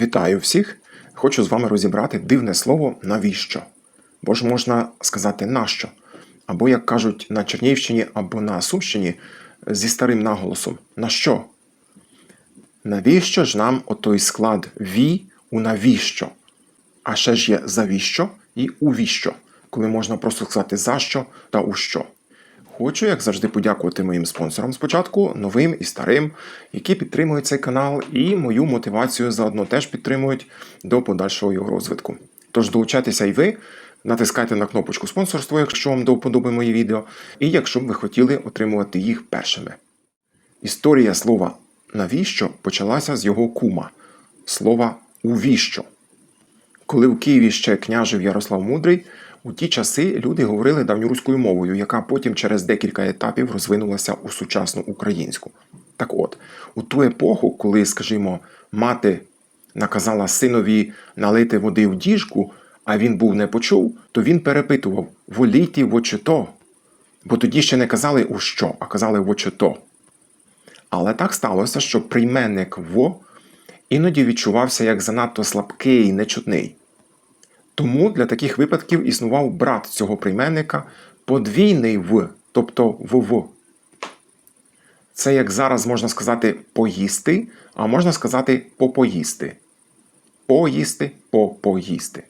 Вітаю всіх! Хочу з вами розібрати дивне слово навіщо. Бо ж можна сказати нащо. Або, як кажуть на Чернігівщині або на Сумщині зі старим наголосом на що? Навіщо ж нам отой склад ві у навіщо? А ще ж є завіщо і увіщо, коли можна просто сказати за що та у що. Хочу, як завжди, подякувати моїм спонсорам спочатку, новим і старим, які підтримують цей канал, і мою мотивацію заодно теж підтримують до подальшого його розвитку. Тож долучайтеся і ви, натискайте на кнопочку спонсорство, якщо вам до вподоби мої відео, і якщо б ви хотіли отримувати їх першими. Історія слова навіщо почалася з його кума слова увіщо. Коли в Києві ще княжив Ярослав Мудрий, у ті часи люди говорили давньоруською мовою, яка потім через декілька етапів розвинулася у сучасну українську. Так от, у ту епоху, коли, скажімо, мати наказала синові налити води в діжку, а він був не почув, то він перепитував волійте в очото. Бо тоді ще не казали у що, а казали в очото. Але так сталося, що прийменник во іноді відчувався як занадто слабкий і нечутний. Тому для таких випадків існував брат цього прийменника подвійний в, тобто вв. Це, як зараз можна сказати, поїсти, а можна сказати попоїсти. Поїсти, попоїсти.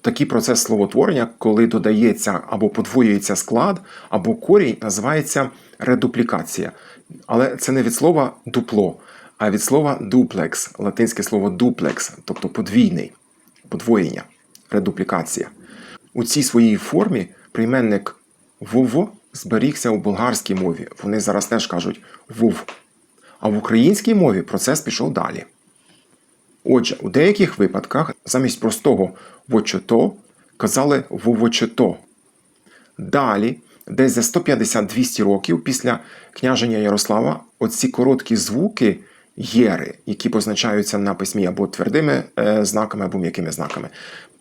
Такий процес словотворення, коли додається або подвоюється склад, або корінь, називається редуплікація. Але це не від слова дупло, а від слова дуплекс, латинське слово дуплекс, тобто подвійний, подвоєння, редуплікація. У цій своїй формі прийменник вов зберігся у болгарській мові. Вони зараз теж кажуть вув. А в українській мові процес пішов далі. Отже, у деяких випадках замість простого вочото казали вовочето. Далі, десь за 150-200 років після княження Ярослава, оці короткі звуки єри, які позначаються на письмі або твердими е, знаками, або м'якими знаками,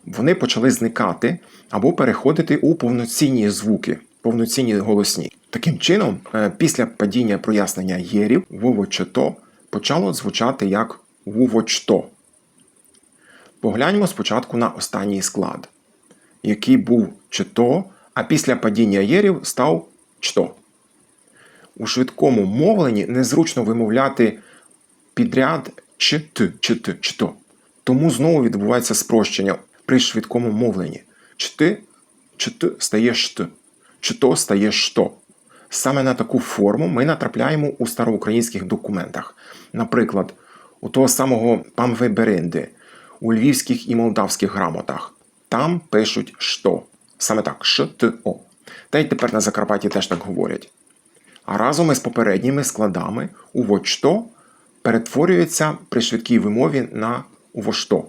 вони почали зникати або переходити у повноцінні звуки, повноцінні голосні. Таким чином, е, після падіння прояснення єрів, вовочето почало звучати як вувочто. Погляньмо спочатку на останній склад, який був чито, а після падіння єрів став что. У швидкому мовленні незручно вимовляти підряд ч т, ч т, что. Тому знову відбувається спрощення при швидкому мовленні. Чти, чт стає шт, что стає що. Саме на таку форму ми натрапляємо у староукраїнських документах. Наприклад, у того самого Памвеберенди, у львівських і молдавських грамотах. Там пишуть «що». Саме так ш т о. Та й тепер на Закарпатті теж так говорять. А разом із попередніми складами «увочто» перетворюється при швидкій вимові на «увошто».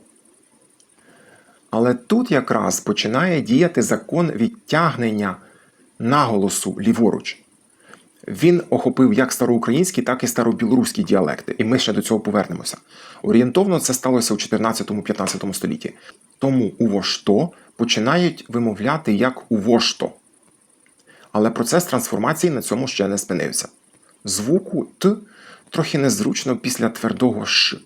Але тут якраз починає діяти закон відтягнення наголосу ліворуч. Він охопив як староукраїнські, так і старобілоруські діалекти, і ми ще до цього повернемося. Орієнтовно це сталося у 14-15 столітті. Тому увошто починають вимовляти як увошто. Але процес трансформації на цьому ще не спинився. Звуку Т трохи незручно після твердого Ш.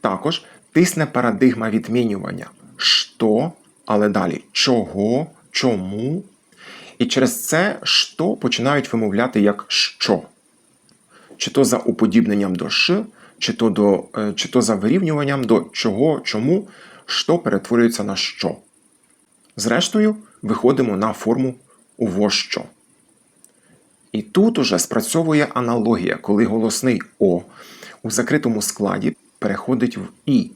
Також тисне парадигма відмінювання що, але далі чого, чому. І через це що починають вимовляти як що. Чи то за уподібненням до ш, чи то, до, е, чи то за вирівнюванням до чого, чому, що перетворюється на що. Зрештою, виходимо на форму «увощо». І тут уже спрацьовує аналогія, коли голосний О у закритому складі переходить в І.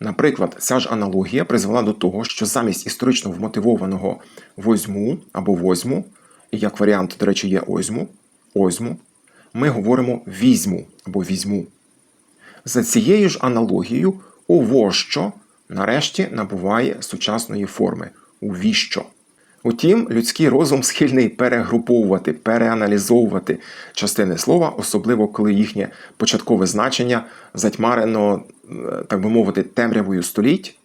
Наприклад, ця ж аналогія призвела до того, що замість історично вмотивованого возьму або возьму, і як варіант, до речі, є озьму, озьму, ми говоримо візьму або візьму. За цією ж аналогією, овощо нарешті набуває сучасної форми увіщо. Утім, людський розум схильний перегруповувати, переаналізовувати частини слова, особливо коли їхнє початкове значення затьмарено, е, так би мовити, темрявою століть.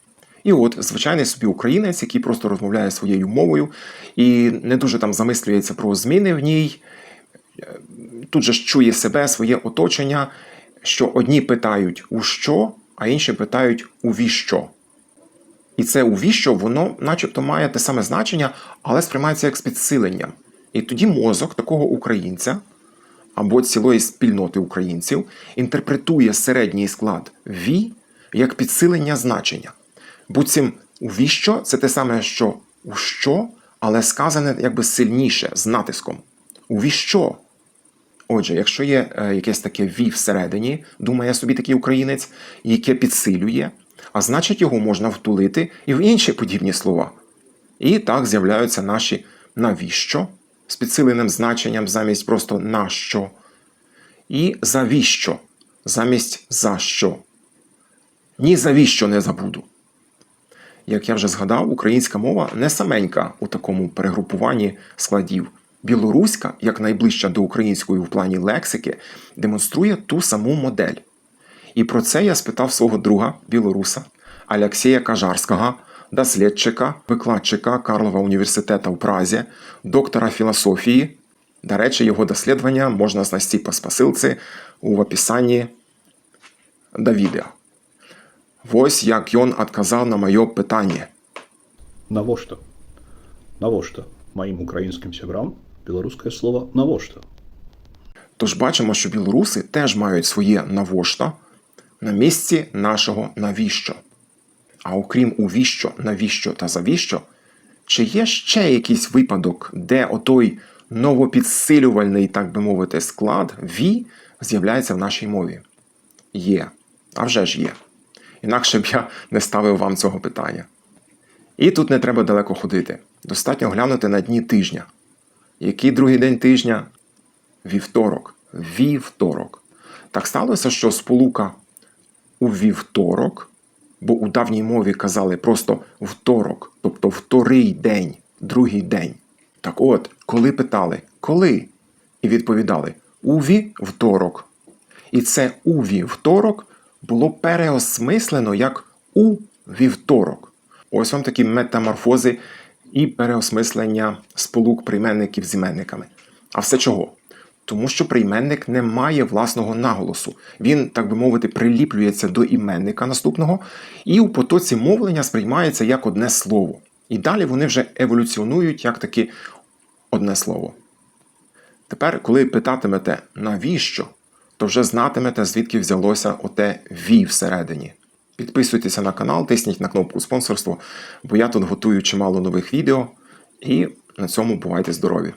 І от звичайний собі українець, який просто розмовляє своєю мовою і не дуже там замислюється про зміни в ній, тут же ж чує себе, своє оточення, що одні питають у що, а інші питають у віщо. І це у віщо, воно начебто має те саме значення, але сприймається як з підсиленням. І тоді мозок такого українця або цілої спільноти українців інтерпретує середній склад ві як підсилення значення. Буцім у віщо це те саме, що у що, але сказане якби сильніше, з натиском. У віщо? Отже, якщо є е, якесь таке ві всередині, думає собі такий українець, яке підсилює, а значить його можна втулити і в інші подібні слова. І так з'являються наші навіщо з підсиленим значенням замість просто нащо, і завіщо замість за що. Ні завіщо не забуду. Як я вже згадав, українська мова не саменька у такому перегрупуванні складів. Білоруська, як найближча до української в плані лексики, демонструє ту саму модель. І про це я спитав свого друга білоруса Алексія Кажарського, дослідчика, викладчика Карлова університету в Празі, доктора філософії. До речі, його дослідження можна знайти по спасилці у описанні до відео. Ось як він відказав на моє питання. Навошта? Навошта? Моим украинским сябрам белорусское слово «навошта». Тож бачимо, що білоруси теж мають своє навошта на місці нашого навіщо. А окрім увіщо, навіщо та завіщо, чи є ще якийсь випадок, де отой новопідсилювальний, так би мовити, склад ві з'являється в нашій мові? Є. А вже ж є. Інакше б я не ставив вам цього питання. І тут не треба далеко ходити. Достатньо глянути на дні тижня. Який другий день тижня? Вівторок. Вівторок. Так сталося, що сполука у вівторок, бо у давній мові казали просто второк, тобто вторий день, другий день. Так от, коли питали, коли? І відповідали у вівторок. І це у вівторок було переосмислено як у вівторок. Ось вам такі метаморфози і переосмислення сполук прийменників з іменниками. А все чого? Тому що прийменник не має власного наголосу. Він, так би мовити, приліплюється до іменника наступного, і у потоці мовлення сприймається як одне слово. І далі вони вже еволюціонують як таки одне слово. Тепер, коли питатимете навіщо, то вже знатимете, звідки взялося оте ві всередині. Підписуйтеся на канал, тисніть на кнопку спонсорство, бо я тут готую чимало нових відео. І на цьому бувайте здорові!